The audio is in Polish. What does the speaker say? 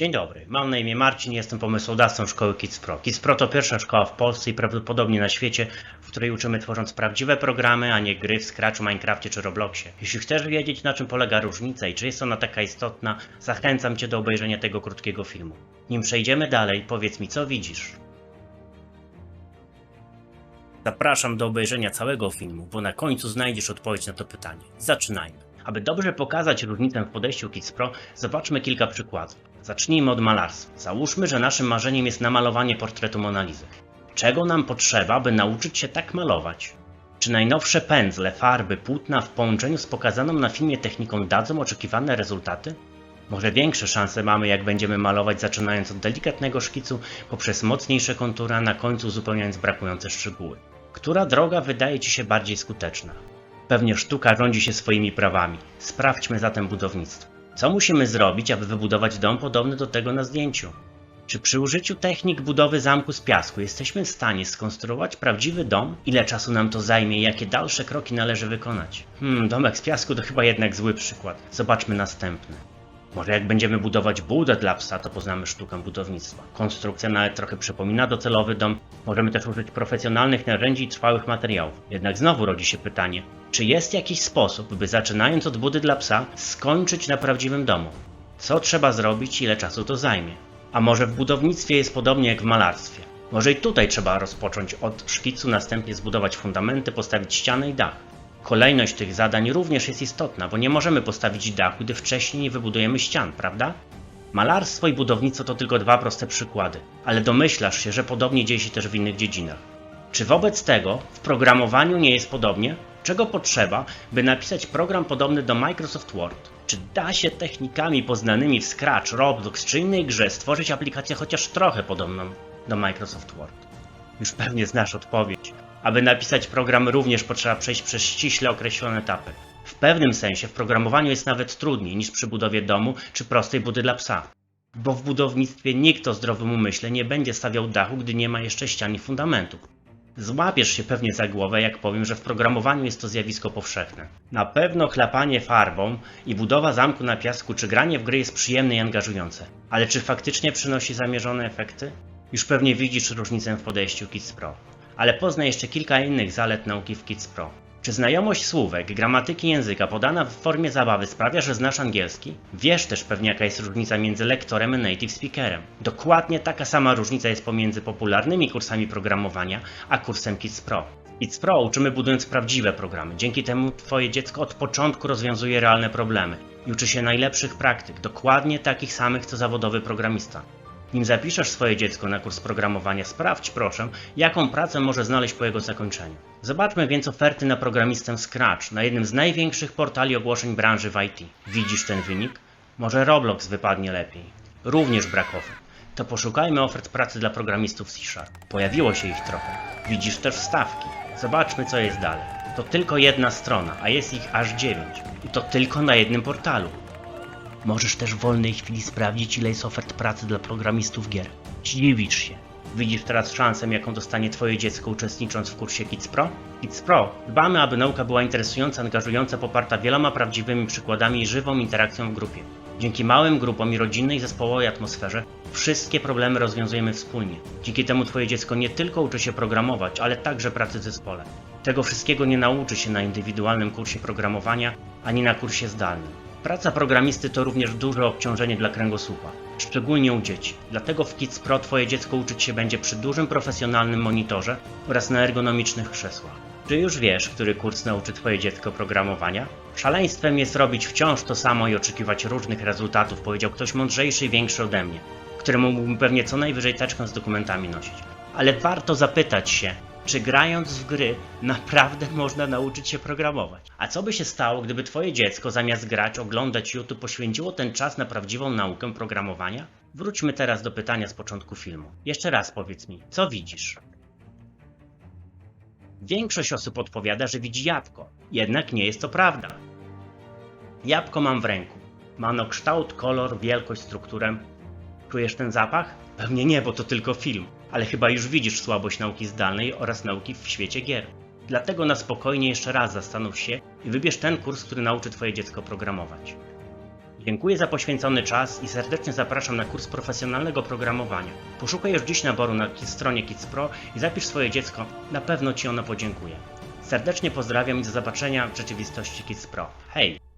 Dzień dobry, mam na imię Marcin, jestem pomysłodawcą szkoły Kids Pro. Kids Pro to pierwsza szkoła w Polsce i prawdopodobnie na świecie, w której uczymy tworząc prawdziwe programy, a nie gry w Scratchu, Minecrafcie czy Robloxie. Jeśli chcesz wiedzieć na czym polega różnica i czy jest ona taka istotna, zachęcam Cię do obejrzenia tego krótkiego filmu. Nim przejdziemy dalej, powiedz mi co widzisz. Zapraszam do obejrzenia całego filmu, bo na końcu znajdziesz odpowiedź na to pytanie. Zaczynajmy. Aby dobrze pokazać różnicę w podejściu Kids Pro, zobaczmy kilka przykładów. Zacznijmy od malarstwa. Załóżmy, że naszym marzeniem jest namalowanie portretu Monalizy. Czego nam potrzeba, by nauczyć się tak malować? Czy najnowsze pędzle, farby, płótna w połączeniu z pokazaną na filmie techniką dadzą oczekiwane rezultaty? Może większe szanse mamy, jak będziemy malować zaczynając od delikatnego szkicu, poprzez mocniejsze kontury, a na końcu uzupełniając brakujące szczegóły. Która droga wydaje Ci się bardziej skuteczna? Pewnie sztuka rządzi się swoimi prawami. Sprawdźmy zatem budownictwo. Co musimy zrobić, aby wybudować dom podobny do tego na zdjęciu? Czy przy użyciu technik budowy zamku z piasku jesteśmy w stanie skonstruować prawdziwy dom? Ile czasu nam to zajmie i jakie dalsze kroki należy wykonać? Hmm, domek z piasku to chyba jednak zły przykład. Zobaczmy następny. Może jak będziemy budować budę dla psa, to poznamy sztukę budownictwa. Konstrukcja nawet trochę przypomina docelowy dom. Możemy też użyć profesjonalnych narzędzi i trwałych materiałów. Jednak znowu rodzi się pytanie, czy jest jakiś sposób, by zaczynając od budy dla psa, skończyć na prawdziwym domu? Co trzeba zrobić, ile czasu to zajmie? A może w budownictwie jest podobnie jak w malarstwie? Może i tutaj trzeba rozpocząć od szkicu, następnie zbudować fundamenty, postawić ścianę i dach. Kolejność tych zadań również jest istotna, bo nie możemy postawić dachu, gdy wcześniej nie wybudujemy ścian, prawda? Malarstwo i budownictwo to tylko dwa proste przykłady, ale domyślasz się, że podobnie dzieje się też w innych dziedzinach. Czy wobec tego w programowaniu nie jest podobnie? Czego potrzeba, by napisać program podobny do Microsoft Word? Czy da się technikami poznanymi w Scratch, Roblox czy innej grze stworzyć aplikację chociaż trochę podobną do Microsoft Word? Już pewnie znasz odpowiedź. Aby napisać program również potrzeba przejść przez ściśle określone etapy. W pewnym sensie w programowaniu jest nawet trudniej niż przy budowie domu czy prostej budy dla psa. Bo w budownictwie nikt o zdrowym umyśle nie będzie stawiał dachu, gdy nie ma jeszcze ścian i fundamentów. Złapiesz się pewnie za głowę, jak powiem, że w programowaniu jest to zjawisko powszechne. Na pewno chlapanie farbą i budowa zamku na piasku czy granie w gry jest przyjemne i angażujące. Ale czy faktycznie przynosi zamierzone efekty? Już pewnie widzisz różnicę w podejściu Kids Pro. Ale poznaj jeszcze kilka innych zalet nauki w Kids Pro. Czy znajomość słówek, gramatyki języka podana w formie zabawy sprawia, że znasz angielski? Wiesz też pewnie jaka jest różnica między lektorem a native speakerem. Dokładnie taka sama różnica jest pomiędzy popularnymi kursami programowania a kursem Kids Pro. Kids Pro uczymy budując prawdziwe programy. Dzięki temu Twoje dziecko od początku rozwiązuje realne problemy i uczy się najlepszych praktyk, dokładnie takich samych co zawodowy programista. Nim zapiszesz swoje dziecko na kurs programowania, sprawdź proszę, jaką pracę może znaleźć po jego zakończeniu. Zobaczmy więc oferty na programistę Scratch na jednym z największych portali ogłoszeń branży w IT. Widzisz ten wynik? Może Roblox wypadnie lepiej. Również brakowy. To poszukajmy ofert pracy dla programistów C Sharp. Pojawiło się ich trochę. Widzisz też wstawki. Zobaczmy co jest dalej. To tylko jedna strona, a jest ich aż dziewięć. I to tylko na jednym portalu. Możesz też w wolnej chwili sprawdzić, ile jest ofert pracy dla programistów gier. Dziwisz się. Widzisz teraz szansę, jaką dostanie Twoje dziecko uczestnicząc w kursie Kids Pro? Kids Pro dbamy, aby nauka była interesująca, angażująca, poparta wieloma prawdziwymi przykładami i żywą interakcją w grupie. Dzięki małym grupom i rodzinnej zespołowej atmosferze wszystkie problemy rozwiązujemy wspólnie. Dzięki temu Twoje dziecko nie tylko uczy się programować, ale także pracy w zespole. Tego wszystkiego nie nauczy się na indywidualnym kursie programowania ani na kursie zdalnym. Praca programisty to również duże obciążenie dla kręgosłupa, szczególnie u dzieci. Dlatego w Kids Pro Twoje dziecko uczyć się będzie przy dużym profesjonalnym monitorze oraz na ergonomicznych krzesłach. Czy już wiesz, który kurs nauczy Twoje dziecko programowania? Szaleństwem jest robić wciąż to samo i oczekiwać różnych rezultatów, powiedział ktoś mądrzejszy i większy ode mnie, któremu mógłbym pewnie co najwyżej teczkę z dokumentami nosić. Ale warto zapytać się, czy grając w gry naprawdę można nauczyć się programować? A co by się stało, gdyby twoje dziecko zamiast grać, oglądać YouTube poświęciło ten czas na prawdziwą naukę programowania? Wróćmy teraz do pytania z początku filmu. Jeszcze raz powiedz mi, co widzisz? Większość osób odpowiada, że widzi jabłko, jednak nie jest to prawda. Jabłko mam w ręku. Ma ono kształt, kolor, wielkość, strukturę. Czujesz ten zapach? Pewnie nie, bo to tylko film, ale chyba już widzisz słabość nauki zdalnej oraz nauki w świecie gier. Dlatego na spokojnie jeszcze raz zastanów się i wybierz ten kurs, który nauczy Twoje dziecko programować. Dziękuję za poświęcony czas i serdecznie zapraszam na kurs profesjonalnego programowania. Poszukaj już dziś naboru na stronie Kids Pro i zapisz swoje dziecko, na pewno Ci ono podziękuje. Serdecznie pozdrawiam i do zobaczenia w rzeczywistości Kids Pro. Hej!